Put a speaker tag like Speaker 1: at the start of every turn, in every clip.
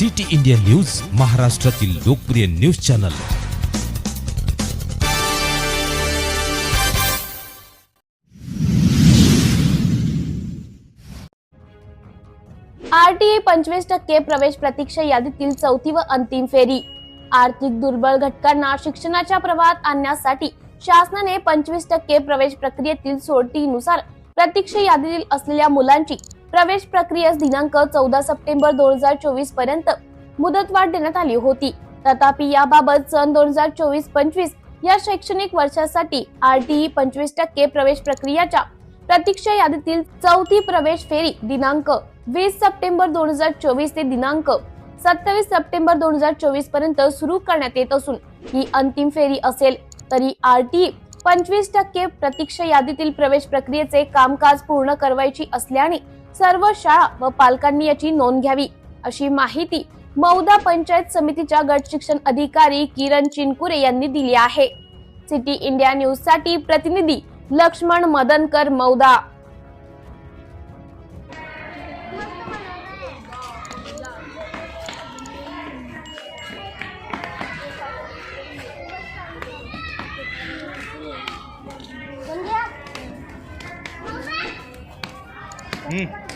Speaker 1: City India news महाराष्ट्रातील लोकप्रिय news channel.
Speaker 2: RTA पंचवीस टक्के प्रवेश प्रतीक्षा यादीतील चौथी व अंतिम फेरी. आर्थिक दुर्बल घटकांना शिक्षणाच्या प्रवाहात आणण्यासाठी शासनाने पंचवीस टक्के प्रवेश प्रक्रियेतील सोडतीनुसार प्रतीक्षा यादीतील असलेल्या मुलांची प्रवेश प्रक्रियेस दिनांक चौदा सप्टेंबर दोन हजार चोवीसपर्यंत मुदतवाढ देण्यात आली होती. तथापि याबाबत सन दोन हजार चोवीस पंचवीस या शैक्षणिक वर्षासाठी आरटीई पंचवीस टक्के प्रवेश प्रक्रियाच्या प्रतीक्षा यादीतील चौथी प्रवेश फेरी दिनांक वीस सप्टेंबर दोन हजार चोवीस ते दिनांक सत्तावीस सप्टेंबर दोन हजार चोवीसपर्यंत सुरू करण्यात येत असून ही अंतिम फेरी असेल तरी आरटीई पंचवीस टक्के प्रतीक्षा यादीतील प्रवेश प्रक्रियेचे कामकाज पूर्ण करवायची असल्याने सर्व शाळा व पालकांनी याची नोंद घ्यावी अशी माहिती मौदा पंचायत समितीच्या गट शिक्षण अधिकारी किरण चिनकुरे यांनी दिली आहे. सिटी इंडिया न्यूजसाठी प्रतिनिधी लक्ष्मण मदनकर मौदा. 嗯。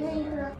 Speaker 2: 那个